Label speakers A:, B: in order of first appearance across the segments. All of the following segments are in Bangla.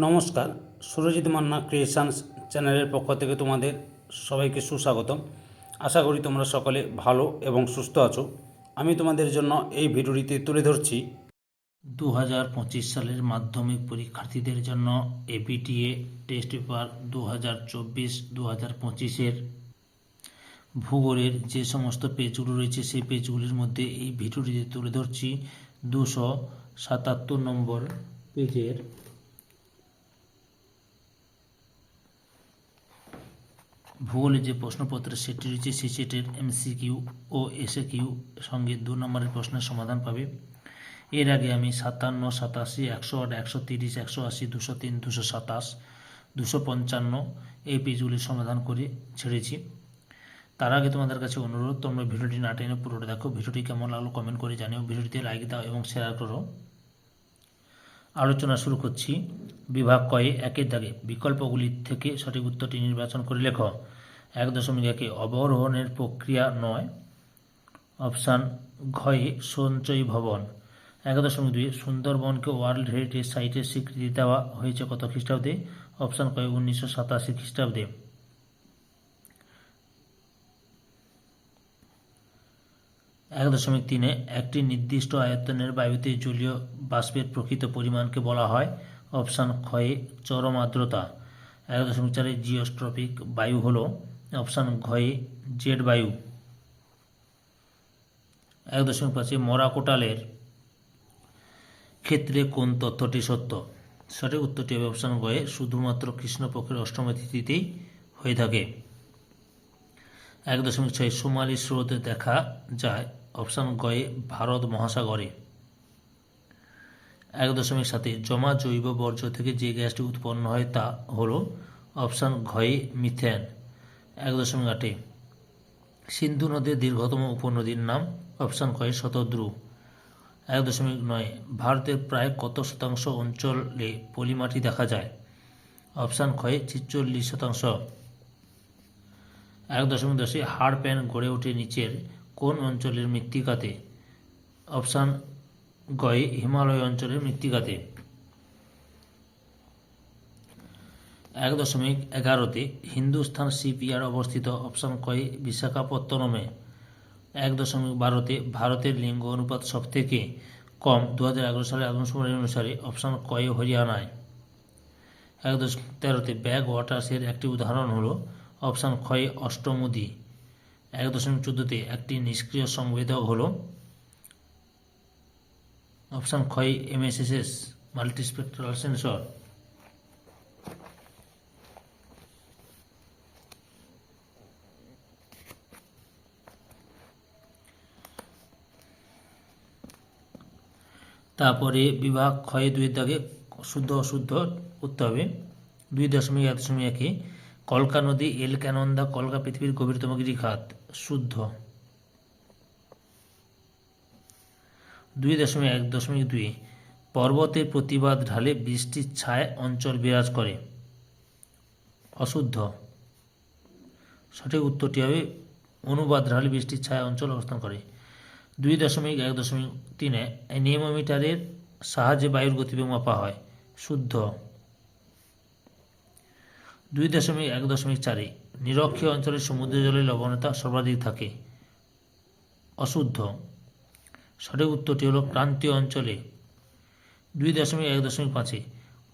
A: নমস্কার, সুরজিৎ মান্না ক্রিয়েশনস চ্যানেলের পক্ষ থেকে তোমাদের সবাইকে সুস্বাগতম। আশা করি তোমরা সকলে ভালো এবং সুস্থ আছো। আমি তোমাদের জন্য এই ভিডিওটিতে তুলে ধরছি দু হাজার পঁচিশ সালের মাধ্যমিক পরীক্ষার্থীদের জন্য এপিটিএ টেস্ট পেপার দু হাজার চব্বিশ দু হাজার পঁচিশের। ভূগোলের যে সমস্ত পেজগুলো রয়েছে, সেই পেজগুলির মধ্যে এই ভিডিওটিতে তুলে ধরছি দুশো সাতাত্তর নম্বর পেজের ভূগোলের যে প্রশ্নপত্রের সেটটি রয়েছে সেই সেটের এমসিকিউ ও এসএ কিউ সঙ্গে দু নম্বরের প্রশ্নের সমাধান পাবে। এর আগে আমি সাতান্ন, সাতাশি, একশো আট, একশো তিরিশ, একশো আশি, দুশো তিন, দুশো সাতাশ, দুশো পঞ্চান্ন এই পেজগুলির সমাধান করে ছেড়েছি। তার আগে তোমাদের কাছে অনুরোধ, তোমরা ভিডিওটি না টেনে পুরোটা দেখো। ভিডিওটি কেমন লাগল কমেন্ট করে জানিও। ভিডিওটিতে লাইক দাও এবং শেয়ার করো। আলোচনা শুরু করছি। বিভাগ কয়ে একের দাগে বিকল্পগুলির থেকে সঠিক উত্তরটি নির্বাচন করে লেখো। এক দশমিক একে অবরোহণের প্রক্রিয়া নয়। অপশান ঘয়ে সঞ্চয়ী ভবন। এক দশমিক দুই, সুন্দরবনকে ওয়ার্ল্ড হেরিটেজ সাইটের স্বীকৃতি দেওয়া হয়েছে কত খ্রিস্টাব্দে? অপশান কয়ে, উনিশশো সাতাশি খ্রিস্টাব্দে। এক দশমিক তিনে, একটি নির্দিষ্ট আয়তনের বায়ুতে জলীয় বাষ্পের প্রকৃত পরিমাণকে বলা হয়। অপশান ক্ষয়ে চরম আর্দ্রতা। এক দশমিক চারে জিওস্ট্রপিক বায়ু হল অপশান ঘয়ে জেড বায়ু। এক দশমিক পাঁচে মরা কোটালের ক্ষেত্রে কোন তথ্যটি সত্য? সঠিক উত্তরটি হবে অপশান গয়ে শুধুমাত্র কৃষ্ণপক্ষের অষ্টম তিথিতেই হয়ে থাকে। এক দশমিক ছয় সোমালি স্রোতে দেখা যায়, অপশান গয়ে ভারত মহাসাগরে। এক দশমিক সাতে জমা জৈব বর্জ্য থেকে যে গ্যাসটি উৎপন্ন হয় তা হল অপশান ঘয়ে মিথেন। এক দশমিক আটে। সিন্ধু নদীর দীর্ঘতম উপনদীর নাম অপশান কয়ে শতদ্রু। এক দশমিক নয়, ভারতের প্রায় কত শতাংশ অঞ্চলে পলিমাটি দেখা যায়? অপশান ক্ষয়ে ছিচল্লিশ শতাংশ। এক দশমিক দশে, হাড় প্যান গড়ে ওঠে নিচের কোন অঞ্চলের মৃত্তিকাতে? অপশান গয়ে হিমালয় অঞ্চলের মৃত্তিকাতে। এক দশমিক এগারোতে হিন্দুস্তান শিপইয়ার্ড অবস্থিত অপশান কয়ে বিশাখাপত্তনমে। এক দশমিক বারোতে ভারতের লিঙ্গ অনুপাত সবথেকে কম দু হাজার এগারো সালের আদমশুমারি অনুসারে অপশান কয়ে হরিয়ানায়। এক দশমিক তেরোতে ব্যাগ ওয়াটার্সের একটি উদাহরণ হলো অপশান ক্ষয়ে অষ্টমুদি। এক দশমিক চোদ্দোতে একটি নিষ্ক্রিয় সংবেদক হলো অপশান ক্ষয় এমএসএসএস মাল্টিস্পেকট্রাল সেন্সর। তারপরে বিভাগ ক্ষয়ে দুই দাগে শুদ্ধ অশুদ্ধ করতে হবে। দুই দশমিক এক দশমিক একে কলকা নদী, এলকানন্দা, কলকা পৃথিবীর গভীরতম গিরিখাত, শুদ্ধ। দুই দশমিক এক দশমিক দুই পর্বতের প্রতিবাদ ঢালে বৃষ্টির ছায় অঞ্চল বিরাজ করে। অশুদ্ধ। সঠিক উত্তরটি হবে, অনুবাদ ঢালে বৃষ্টির ছায়া অঞ্চল অবস্থান করে। দুই দশমিক এক দশমিক তিনে নিয়মোমিটারের সাহায্যে বায়ুর গতিবেগ মাপা হয়। শুদ্ধ। দুই দশমিক এক দশমিক চারে নিরক্ষীয় অঞ্চলে সমুদ্র জলের লবণতা সর্বাধিক থাকে। অশুদ্ধ। সঠিক উত্তরটি হল ক্রান্তীয় অঞ্চলে। দুই দশমিক এক দশমিক পাঁচে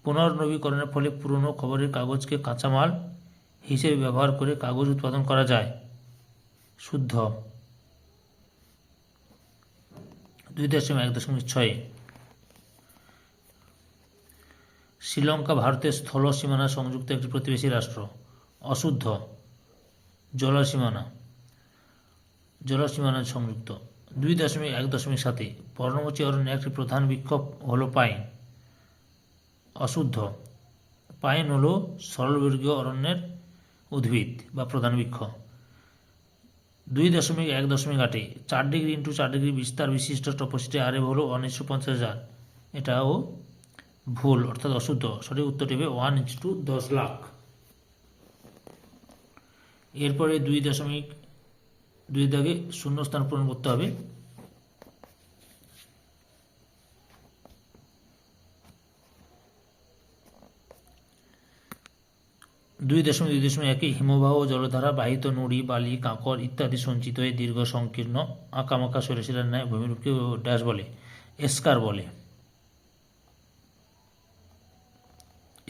A: পুনর্নবীকরণের ফলে পুরনো খবরের কাগজকে কাঁচামাল হিসেবে ব্যবহার করে কাগজ উৎপাদন করা যায়। শুদ্ধ। দুই দশমিক এক দশমিক ছয়। শ্রীলঙ্কা ভারতের স্থল সীমানা সংযুক্ত একটি প্রতিবেশী রাষ্ট্র, অশুদ্ধ জলসীমানা জলসীমানা সংযুক্ত। দুই দশমিক এক দশমিক সাতে পর্ণমোচী অরণ্যে একটি প্রধান বিক্ষোভ হলো পাইন। অশুদ্ধ। পাইন হল সরলবর্গীয় অরণ্যের উদ্ভিদ বা প্রধান বৃক্ষ। দুই দশমিক এক দশমিক আটে চার ডিগ্রি ইন্টু চার ডিগ্রি বিস্তার বিশিষ্ট টপোসিটি আরে হলো উনিশশো পঞ্চাশ হাজার। এটাও ভুল, অর্থাৎ অশুদ্ধ। সঠিক উত্তরটি হবে ওয়ান ইঞ্চ টু দশ লাখ। এরপরে দুই দশমিক দুই দাগে শূন্য স্থান পূরণ করতে হবে। দুই দশমিক দুই দশমিক একে হিমবাহ জলধারা, বাহিত নুড়ি, বালি কাঁকর ইত্যাদি সঞ্চিত হয়ে দীর্ঘ সংকীর্ণ আঁকামাকা সরেশিলার ন্যায় ভূমিরূপকে ড্যাশ বলে, এস্কার বলে।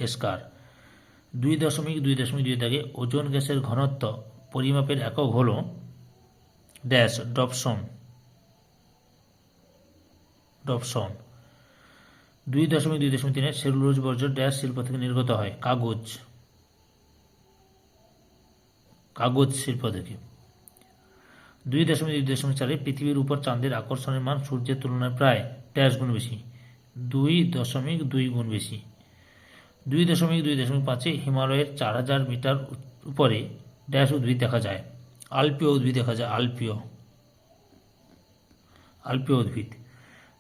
A: এস্কার। দুই দশমিক দুই দশমিক দুই দাগে ওজন গ্যাসের ঘনত্ব, পরিমাপের একক হল ড্যাশ, ডপসন। ডপসন। দুই দশমিক দুই দশমিক তিনে সেলুলোজ বর্জ্য ড্যাশ শিল্প থেকে নির্গত হয়, কাগজ। কাগজ শিল্প থেকে দুই দশমিক দুই দশমিক চারে পৃথিবীর উপর চাঁদের আকর্ষণের মান সূর্যের তুলনায় প্রায় ড্যাশ গুণ বেশি। দুই দশমিক দুই গুণ বেশি। দুই দশমিক দুই দশমিক পাঁচে হিমালয়ের চার হাজার মিটার উপরে ড্যাশ উদ্ভিদ দেখা যায়। আলপীয় উদ্ভিদ দেখা যায়, আলপীয়। আলপীয় উদ্ভিদ।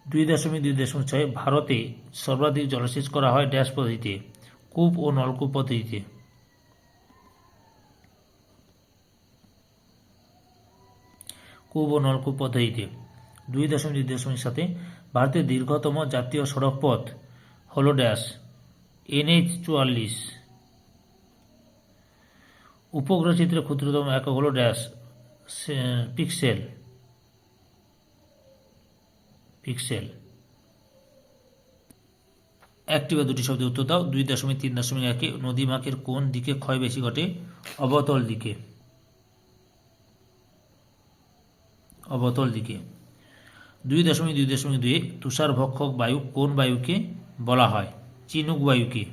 A: দুই দশমিক দুই দশমিক ছয় ভারতে সর্বাধিক জলসেচ করা হয় ড্যাশ পদ্ধতিতে, কূপ ও নলকূপ পদ্ধতিতে। কূপ ও নলকূপ পদ্ধতিতে দুই দশমিক দুই দশমিক সাথে ভারতের দীর্ঘতম জাতীয় সড়ক পথ হল ড্যাশ, এনএইচ চুয়াল্লিশ। উপগ্রহ চিত্রের ক্ষুদ্রতম একক হল ড্যাশ পিক্সেল। পিক্সেল। একটি বা দুটি শব্দের উত্তর দাও। দুই দশমিক তিন দশমিক একে নদী নদীমাকের কোন দিকে ক্ষয় বেশি ঘটে? অবতল দিকে। অবতল দিকে। দুই দশমিক দুই দশমিক দুই তুষার ভক্ষক বায়ু কোন বায়ুকে বলা হয়? চিনুক বায়ুকে।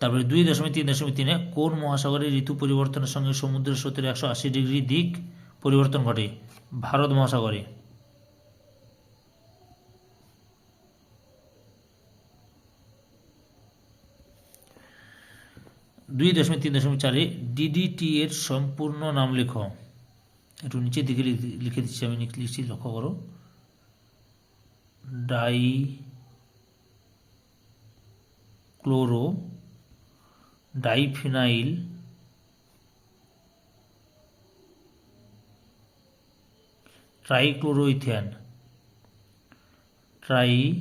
A: তারপরে দুই দশমিক তিন দশমিক তিনে কোন মহাসাগরের ঋতু পরিবর্তনের সঙ্গে সমুদ্র স্রোতের একশো আশি ডিগ্রি দিক পরিবর্তন ঘটে? ভারত মহাসাগরে। দুই দশমিক তিন দশমিক চারে ডিডিটি এর সম্পূর্ণ নাম লেখো। একটু নিচের দিকে লিখে- দিচ্ছি, আমি লিখ- লিখছি, লক্ষ্য করো। Die chloro diphenyl ট্রাইক্লোরোইথেন। Try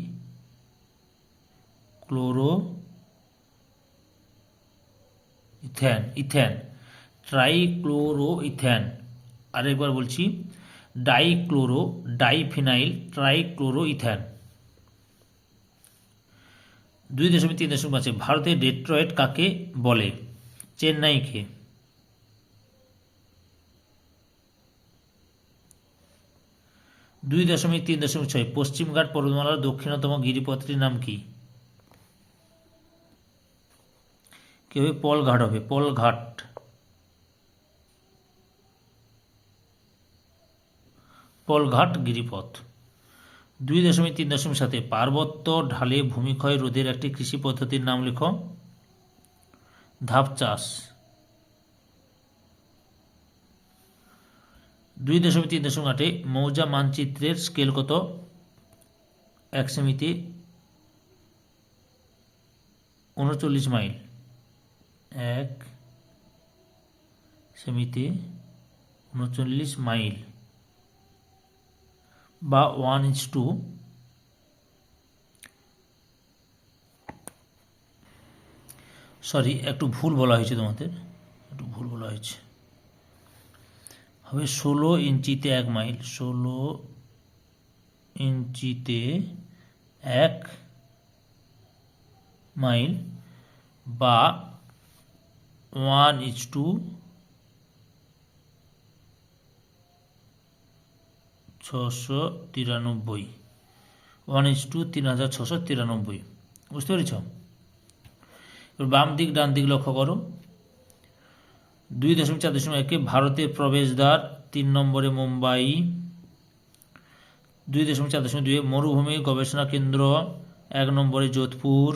A: chloro ethane ethane trichloro ethane আরেকবার বলছি, ডাইক্লোরো, ডাইফিনাইল ট্রাইক্লোরো ইথেন দুই দশমিক তিন দশমিক পাঁচে ভারতের ডেট্রয়েট কাকে বলে? চেন্নাইকে। দুই দশমিক তিন দশমিক ছয়, পশ্চিমঘাট পর্বতমালার দক্ষিণতম গিরিপথটির নাম কি? কি হবে? পলঘাট হবে, পলঘাট। পলঘাট গিরিপথ। দুই দশমিক তিন দশমিক সাথে পার্বত্য ঢালে ভূমিক্ষয় রোধের একটি কৃষি পদ্ধতির নাম লেখো ধাপ চাষ। দুই দশমিক তিন দশমিক আটে মৌজা মানচিত্রের স্কেল কত? এক সেমিতে উনচল্লিশ মাইল। এক সেমিতে উনচল্লিশ মাইল বা ওয়ান ইজ টু। সরি, একটু ভুল বলা হয়েছে তোমাদের। একটু ভুল বলা হয়েছে। হবে ষোলো ইঞ্চিতে এক মাইল। ষোলো ইঞ্চিতে এক মাইল বা ওয়ান ইজ টু ছশো তিরানব্বই, ওয়ান ইজ টু তিন হাজার ছশো তিরানব্বই। বুঝতে পেরেছ? বাম দিক, ডান দিক লক্ষ্য করো। দুই দশমিক চার দশমিক একে ভারতের প্রবেশদ্বার, তিন নম্বরে মুম্বাই, দুই দশমিক চার দশমিক দুই মরুভূমি গবেষণা কেন্দ্র, এক নম্বরে যোধপুর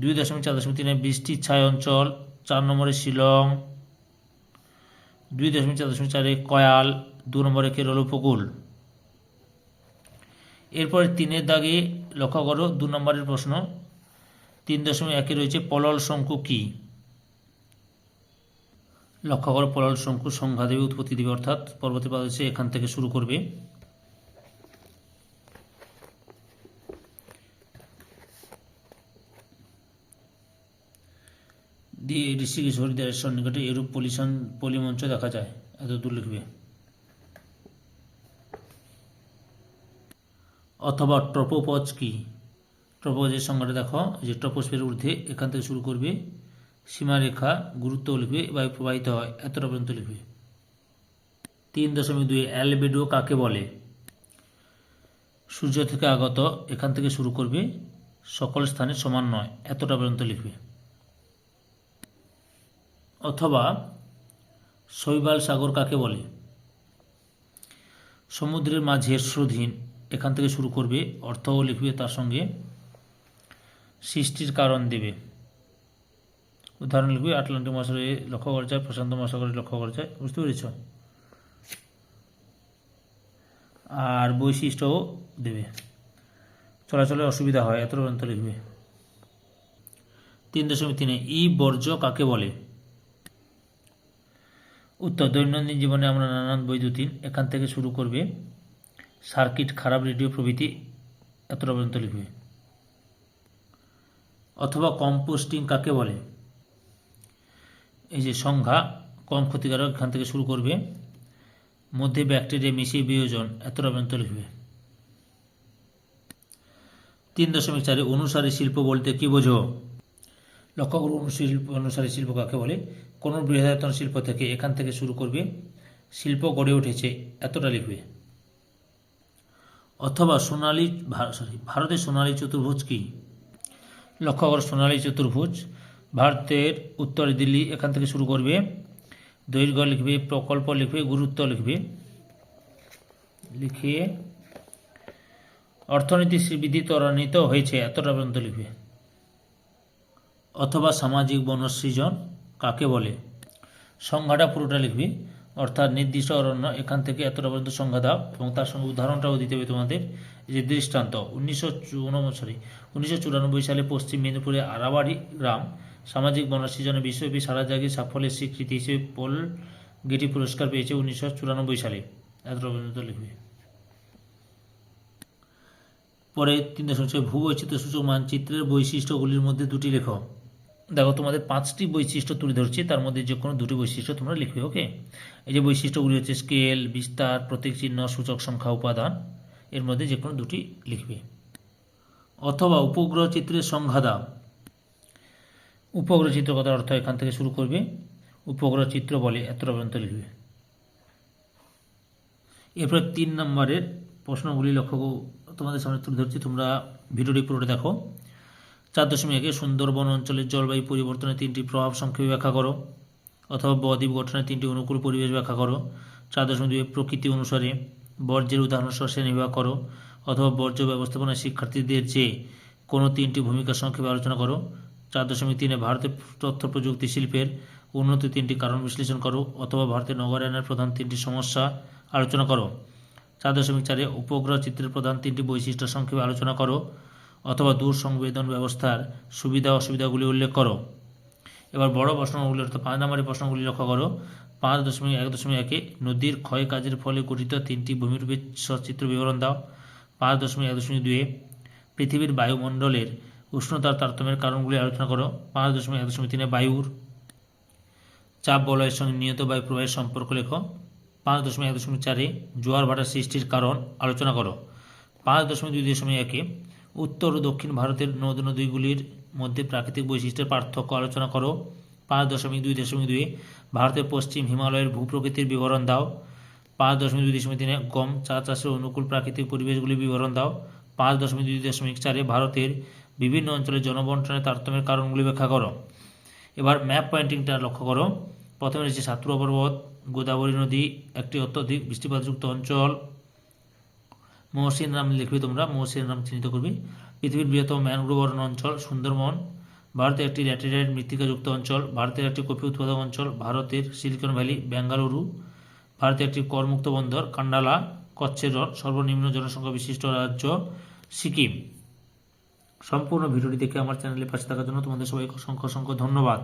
A: দুই দশমিক চার দশমিক তিনে বৃষ্টির ছায় অঞ্চল, চার নম্বরে শিলং, দুই দশমিক চার দশমিক চারে কয়াল, দু নম্বরে কেরল উপকূল। এরপরে তিনের দাগে লক্ষ্য করো, দু নম্বরের প্রশ্ন, তিন দশমিক একে রয়েছে পলল শঙ্কু কী? লক্ষ্য করো, পলল শঙ্কু সংখ্যা দেবে উৎপত্তি দেবে অর্থাৎ পরবর্তী পাদে এখান থেকে শুরু করবে। দিয়ে ঋষিকেশ হরিদ্বারের সন্নিকটে এরূপ পলিশন, পলিমঞ্চ দেখা যায়। এত দূর লিখবে। অথবা ট্রপোপজ কি? ট্রপোপজের সংজ্ঞাটা দেখো, যে ট্রপোস্ফের ঊর্ধ্বে এখান থেকে শুরু করবে, সীমারেখা গুরুত্ব লিখবে বায়ু প্রবাহিত হয়, এতটা পর্যন্ত লিখবে। তিন দশমিক দুই, অ্যালবেডো কাকে বলে? সূর্য থেকে আগত, এখান থেকে শুরু করবে, সকল স্থানে সমান নয়, এতটা পর্যন্ত লিখবে। অথবা শৈবাল সাগর কাকে বলে? সমুদ্রের মাঝের স্রোধীন এখান থেকে শুরু করবে, অর্থও লিখবে তার সঙ্গে, সৃষ্টির কারণ দেবে। উদাহরণ লিখবে, আটলান্টিক মহাসাগরে লক্ষ্য করা যায়, প্রশান্ত মহাসাগরে লক্ষ্য করা যায়, বুঝতে পেরেছ? আর বৈশিষ্ট্যও দেবে। চলাচলে অসুবিধা হয় এত পর্যন্ত লিখবে। তিন দশমিক তিনে, ই বর্জ্য কাকে বলে? উত্তর, দৈনন্দিন জীবনে আমরা নানান বৈদ্যুতিন এখান থেকে শুরু করবে সার্কিট, খারাপ রেডিও প্রভৃতি এতটা পর্যন্ত লিখবে। অথবা কম্পোস্টিং কাকে বলে? এই যে সংজ্ঞা কম ক্ষতিকারক এখান থেকে শুরু করবে। মধ্যে ব্যাকটেরিয়া মিশিয়ে বিয়োজন এতটা পর্যন্ত লিখবে। তিন দশমিক চারে অনুসারী শিল্প বলতে কি বোঝো? লক্ষ্য করুন শিল্প অনুসারী শিল্প কাকে বলে? কোনো বৃহদায়তন শিল্প থেকে এখান থেকে শুরু করবে? শিল্প গড়ে উঠেছে এতটা লিখবে। অথবা সোনালী সরি ভারতের সোনালী চতুর্ভুজ কি? লক্ষ্য কর সোনালী চতুর্ভুজ, ভারতের উত্তরে দিল্লি এখান থেকে শুরু করবে। দৈর্ঘ্য লিখবে, প্রকল্প লিখবে, গুরুত্ব লিখবে। লিখিয়ে অর্থনীতি শ্রীবিধি ত্বরান্বিত হয়েছে, এতটা পর্যন্ত লিখবে। অথবা সামাজিক বনসৃজন কাকে বলে? সংজ্ঞাটা পুরোটা লিখবি। অর্থাৎ নির্দিষ্ট অরণ্য এখান থেকে এতটা পর্যন্ত সংজ্ঞা দাও এবং তার সঙ্গে উদাহরণটাও দিতে হবে তোমাদের। যে দৃষ্টান্ত, উনিশশো সরি উনিশশো চুরানব্বই সালে পশ্চিম মেদিনীপুরে আরাবাড়ি গ্রাম সামাজিক বনসৃজনে বিশ্বব্যাপী সারা জায়গায় সাফল্যের স্বীকৃতি হিসেবে পোল গেটি পুরস্কার পেয়েছে উনিশশো চুরানব্বই সালে। এতটা পর্যন্ত লিখবে। পরে তিন ছয় ভূবৈচিত্র্য সূচক মানচিত্রের বৈশিষ্ট্যগুলির মধ্যে দুটি লেখো। দেখো, তোমাদের পাঁচটি বৈশিষ্ট্য তুলে ধরছি, তার মধ্যে যে কোনো দুটি বৈশিষ্ট্য তোমরা লিখবে, ওকে? এই যে বৈশিষ্ট্যগুলি হচ্ছে স্কেল, বিস্তার, প্রতীক চিহ্ন, সূচক সংখ্যা, উপাদান, এর মধ্যে যে কোনো দুটি লিখবে। অথবা উপগ্রহ চিত্রের সংজ্ঞা দাও। উপগ্রহ চিত্র কথার অর্থ এখান থেকে শুরু করবে। উপগ্রহ চিত্র বলে এতটা পর্যন্ত লিখবে। এরপরে তিন নম্বরের প্রশ্নগুলি লক্ষ্য তোমাদের সামনে তুলে ধরছি, তোমরা ভিডিওটি পুরোটা দেখো। চার দশমিক একে সুন্দরবন অঞ্চলের জলবায়ু পরিবর্তনের তিনটি প্রভাব সংক্ষেপে ব্যাখ্যা করো। অথবা বদ্বীপ গঠনের তিনটি অনুকূল পরিবেশ ব্যাখ্যা করো। চার দশমিক দুই প্রকৃতি অনুসারে বর্জ্যের উদাহরণ সহ শ্রেণীবিভাগ করো। অথবা বর্জ্য ব্যবস্থাপনায় শিক্ষার্থীদের যে কোনো তিনটি ভূমিকা সংক্ষেপে আলোচনা করো। চার দশমিক তিনে ভারতের তথ্য প্রযুক্তি শিল্পের উন্নত তিনটি কারণ বিশ্লেষণ করো। অথবা ভারতের নগরায়নের প্রধান তিনটি সমস্যা আলোচনা করো। চার দশমিক চারে উপগ্রহ চিত্রের প্রধান তিনটি বৈশিষ্ট্য সংক্ষেপে আলোচনা করো। অথবা দূর সংবেদন ব্যবস্থার সুবিধা অসুবিধাগুলি উল্লেখ করো। এবার বড় প্রশ্নগুলি অর্থাৎ পাঁচ নম্বরের প্রশ্নগুলি লক্ষ্য করো। পাঁচ দশমিক এক দশমিক একে নদীর ক্ষয় কাজের ফলে গঠিত তিনটি ভূমিরূপের সচিত্র বিবরণ দাও। পাঁচ দশমিক এক দশমিক দুয়ে পৃথিবীর বায়ুমণ্ডলের উষ্ণতার তারতম্যের কারণগুলি আলোচনা করো। পাঁচ দশমিক এক দশমিক তিনে বায়ুর চাপ বলয়ের সঙ্গে নিয়ত বায়ু প্রবাহের সম্পর্ক লেখো। পাঁচ দশমিক এক দশমিক চারে জোয়ার ভাটার সৃষ্টির কারণ আলোচনা করো। পাঁচ দশমিক দুই দশমিক একে উত্তর ও দক্ষিণ ভারতের নদ নদীগুলির মধ্যে প্রাকৃতিক বৈশিষ্ট্যের পার্থক্য আলোচনা করো। পাঁচ দশমিক দুই দশমিক দুই, ভারতের পশ্চিম হিমালয়ের ভূপ্রকৃতির বিবরণ দাও। পাঁচ দশমিক দুই, দশমিক তিনে গম, চা চাষের অনুকূল প্রাকৃতিক পরিবেশগুলির বিবরণ দাও। পাঁচ দশমিক দুই, দশমিক চারে ভারতের বিভিন্ন অঞ্চলে জনবন্টনের তারতম্যের কারণগুলি ব্যাখ্যা করো। এবার ম্যাপ পয়েন্টিংটা লক্ষ্য করো। প্রথমে রয়েছে সাতপুরা পর্বত, গোদাবরী নদী, একটি অত্যধিক বৃষ্টিপাতযুক্ত অঞ্চল মহসিন নাম লিখবে তোমরা, মহসিন নাম চিহ্নিত করবে। পৃথিবীর বৃহত্তম ম্যানগ্রোভ অরণ্য অঞ্চল, সুন্দরবন, ভারতের একটি ল্যাটেরাইট মৃত্তিকাযুক্ত অঞ্চল, ভারতের একটি কফি উৎপাদক অঞ্চল, ভারতের সিলিকন ভ্যালি, বেঙ্গালুরু, ভারতের একটি করমুক্ত বন্দর, কান্ডালা কচ্ছের সর্বনিম্ন জনসংখ্যা বিশিষ্ট রাজ্য সিকিম। সম্পূর্ণ ভিডিওটি দেখে আমার চ্যানেলে পাশে থাকার জন্য তোমাদের সবাইকে অসংখ্য অসংখ্য ধন্যবাদ।